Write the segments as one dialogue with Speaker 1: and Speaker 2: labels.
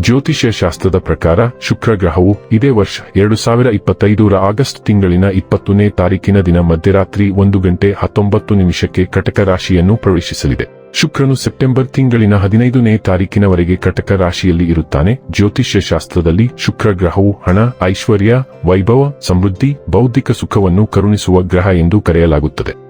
Speaker 1: ಜ್ಯೋತಿಷ್ಯ ಶಾಸ್ತ್ರದ ಪ್ರಕಾರ ಶುಕ್ರ ಗ್ರಹವು ಇದೇ ವರ್ಷ ಎರಡು ಸಾವಿರ ಇಪ್ಪತ್ತೈದರ ಆಗಸ್ಟ್ ತಿಂಗಳಿನ ಇಪ್ಪತ್ತನೇ ತಾರೀಕಿನ ದಿನ ಮಧ್ಯರಾತ್ರಿ ಒಂದು ಗಂಟೆ ಹತ್ತೊಂಬತ್ತು ನಿಮಿಷಕ್ಕೆ ಕಟಕ ರಾಶಿಯನ್ನು ಪ್ರವೇಶಿಸಲಿದೆ. ಶುಕ್ರನು ಸೆಪ್ಟೆಂಬರ್ ತಿಂಗಳಿನ ಹದಿನೈದನೇ ತಾರೀಕಿನವರೆಗೆ ಕಟಕ ರಾಶಿಯಲ್ಲಿ ಇರುತ್ತಾನೆ. ಜ್ಯೋತಿಷ್ಯ ಶಾಸ್ತ್ರದಲ್ಲಿ ಶುಕ್ರ ಗ್ರಹವು ಹಣ, ಐಶ್ವರ್ಯ, ವೈಭವ, ಸಮೃದ್ಧಿ, ಬೌದ್ಧಿಕ ಸುಖವನ್ನು ಕರುಣಿಸುವ ಗ್ರಹ ಎಂದು ಕರೆಯಲಾಗುತ್ತದೆ.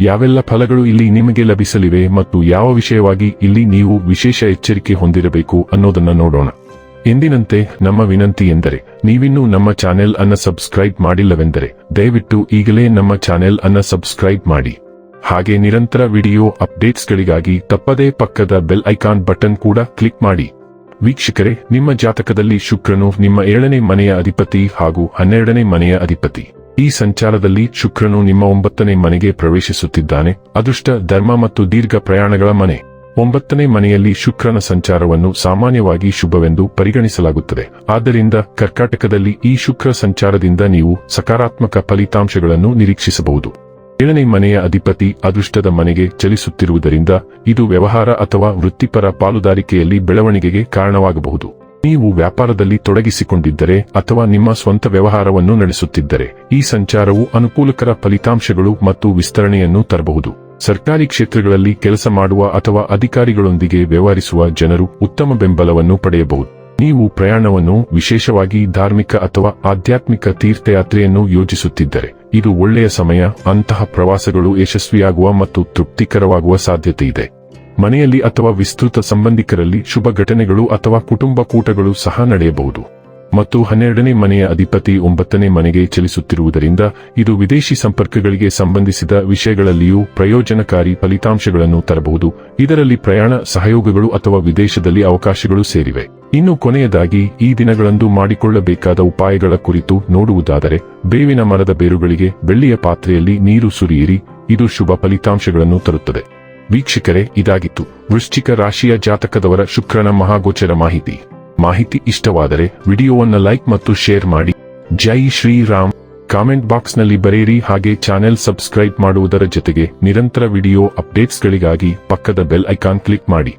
Speaker 1: ಯಾವೆಲ್ಲ ಫಲಗಳು ಇಲ್ಲಿ ನಿಮಗೆ ಲಭಿಸಲಿವೆ ಮತ್ತು ಯಾವ ವಿಷಯವಾಗಿ ಇಲ್ಲಿ ನೀವು ವಿಶೇಷ ಎಚ್ಚರಿಕೆ ಹೊಂದಿರಬೇಕು ಅನ್ನೋದನ್ನ ನೋಡೋಣ. ಎಂದಿನಂತೆ ನಮ್ಮ ವಿನಂತಿ ಎಂದರೆ, ನೀವಿನ್ನೂ ನಮ್ಮ ಚಾನೆಲ್ ಅನ್ನ ಸಬ್ಸ್ಕ್ರೈಬ್ ಮಾಡಿಲ್ಲವೆಂದರೆ, ದಯವಿಟ್ಟು ಈಗಲೇ ನಮ್ಮ ಚಾನೆಲ್ ಅನ್ನ ಸಬ್ಸ್ಕ್ರೈಬ್ ಮಾಡಿ. ಹಾಗೆ ನಿರಂತರ ವಿಡಿಯೋ ಅಪ್ಡೇಟ್ಸ್ಗಳಿಗಾಗಿ ತಪ್ಪದೇ ಪಕ್ಕದ ಬೆಲ್ ಐಕಾನ್ ಬಟನ್ ಕೂಡ ಕ್ಲಿಕ್ ಮಾಡಿ. ವೀಕ್ಷಕರೇ, ನಿಮ್ಮ ಜಾತಕದಲ್ಲಿ ಶುಕ್ರನು ನಿಮ್ಮ ಏಳನೇ ಮನೆಯ ಅಧಿಪತಿ ಹಾಗೂ ಹನ್ನೆರಡನೇ ಮನೆಯ ಅಧಿಪತಿ. ಈ ಸಂಚಾರದಲ್ಲಿ ಶುಕ್ರನು ನಿಮ್ಮ ಒಂಬತ್ತನೇ ಮನೆಗೆ ಪ್ರವೇಶಿಸುತ್ತಿದ್ದಾನೆ. ಅದೃಷ್ಟ, ಧರ್ಮ ಮತ್ತು ದೀರ್ಘ ಪ್ರಯಾಣಗಳ ಮನೆ. ಒಂಬತ್ತನೇ ಮನೆಯಲ್ಲಿ ಶುಕ್ರನ ಸಂಚಾರವನ್ನು ಸಾಮಾನ್ಯವಾಗಿ ಶುಭವೆಂದು ಪರಿಗಣಿಸಲಾಗುತ್ತದೆ. ಆದ್ದರಿಂದ ಕರ್ಕಾಟಕದಲ್ಲಿ ಈ ಶುಕ್ರ ಸಂಚಾರದಿಂದ ನೀವು ಸಕಾರಾತ್ಮಕ ಫಲಿತಾಂಶಗಳನ್ನು ನಿರೀಕ್ಷಿಸಬಹುದು. ಏಳನೇ ಮನೆಯ ಅಧಿಪತಿ ಅದೃಷ್ಟದ ಮನೆಗೆ ಚಲಿಸುತ್ತಿರುವುದರಿಂದ ಇದು ವ್ಯವಹಾರ ಅಥವಾ ವೃತ್ತಿಪರ ಪಾಲುದಾರಿಕೆಯಲ್ಲಿ ಬೆಳವಣಿಗೆಗೆ ಕಾರಣವಾಗಬಹುದು. ನೀವು ವ್ಯಾಪಾರದಲ್ಲಿ ತೊಡಗಿಸಿಕೊಂಡಿದ್ದರೆ ಅಥವಾ ನಿಮ್ಮ ಸ್ವಂತ ವ್ಯವಹಾರವನ್ನು ನಡೆಸುತ್ತಿದ್ದರೆ, ಈ ಸಂಚಾರವು ಅನುಕೂಲಕರ ಫಲಿತಾಂಶಗಳು ಮತ್ತು ವಿಸ್ತರಣೆಯನ್ನು ತರಬಹುದು. ಸರ್ಕಾರಿ ಕ್ಷೇತ್ರಗಳಲ್ಲಿ ಕೆಲಸ ಮಾಡುವ ಅಥವಾ ಅಧಿಕಾರಿಗಳೊಂದಿಗೆ ವ್ಯವಹರಿಸುವ ಜನರು ಉತ್ತಮ ಬೆಂಬಲವನ್ನು ಪಡೆಯಬಹುದು. ನೀವು ಪ್ರಯಾಣವನ್ನು ವಿಶೇಷವಾಗಿ ಧಾರ್ಮಿಕ ಅಥವಾ ಆಧ್ಯಾತ್ಮಿಕ ತೀರ್ಥಯಾತ್ರೆಯನ್ನು ಯೋಜಿಸುತ್ತಿದ್ದರೆ, ಇದು ಒಳ್ಳೆಯ ಸಮಯ, ಅಂತಹ ಪ್ರವಾಸಗಳು ಯಶಸ್ವಿಯಾಗುವ ಮತ್ತು ತೃಪ್ತಿಕರವಾಗುವ ಸಾಧ್ಯತೆ ಇದೆ ಮನೆಯಲ್ಲಿ ಅಥವಾ ವಿಸ್ತೃತ ಸಂಬಂಧಿಕರಲ್ಲಿ ಶುಭ ಘಟನೆಗಳು ಅಥವಾ ಕುಟುಂಬ ಕೂಟಗಳು ಸಹ ನಡೆಯಬಹುದು. ಮತ್ತು ಹನ್ನೆರಡನೇ ಮನೆಯ ಅಧಿಪತಿ ಒಂಬತ್ತನೇ ಮನೆಗೆ ಚಲಿಸುತ್ತಿರುವುದರಿಂದ ಇದು ವಿದೇಶಿ ಸಂಪರ್ಕಗಳಿಗೆ ಸಂಬಂಧಿಸಿದ ವಿಷಯಗಳಲ್ಲಿಯೂ ಪ್ರಯೋಜನಕಾರಿ ಫಲಿತಾಂಶಗಳನ್ನು ತರಬಹುದು. ಇದರಲ್ಲಿ ಪ್ರಯಾಣ, ಸಹಯೋಗಗಳು ಅಥವಾ ವಿದೇಶದಲ್ಲಿ ಅವಕಾಶಗಳು ಸೇರಿವೆ. ಇನ್ನು ಕೊನೆಯದಾಗಿ, ಈ ದಿನಗಳಂದು ಮಾಡಿಕೊಳ್ಳಬೇಕಾದ ಉಪಾಯಗಳ ಕುರಿತು ನೋಡುವುದಾದರೆ, ಬೇವಿನ ಮರದ ಬೇರುಗಳಿಗೆ, ಬೆಳ್ಳಿಯ ಪಾತ್ರೆಯಲ್ಲಿ ನೀರು ಸುರಿಯಿರಿ. ಇದು ಶುಭ ಫಲಿತಾಂಶಗಳನ್ನು ತರುತ್ತದೆ. ವೀಕ್ಷಕರೇ, ಇದಾಗಿತ್ತು. ವೃಶ್ಚಿಕ ರಾಶಿಯ ಜಾತಕದವರ ಶುಕ್ರನ ಮಹಾಗೋಚರ ಮಾಹಿತಿ. ಮಾಹಿತಿ ಇಷ್ಟವಾದರೆ ವಿಡಿಯೋವನ್ನ ಲೈಕ್ ಮತ್ತು ಶೇರ್ ಮಾಡಿ. ಜೈ ಶ್ರೀರಾಮ್. ಕಾಮೆಂಟ್ ಬಾಕ್ಸ್ನಲ್ಲಿ ಬರೆಯಿರಿ. ಹಾಗೆ ಚಾನೆಲ್ ಸಬ್ಸ್ಕ್ರೈಬ್ ಮಾಡುವುದರ ಜೊತೆಗೆ ನಿರಂತರ ವಿಡಿಯೋ ಅಪ್ಡೇಟ್ಸ್ಗಳಿಗಾಗಿ ಪಕ್ಕದ ಬೆಲ್ ಐಕಾನ್ ಕ್ಲಿಕ್ ಮಾಡಿ.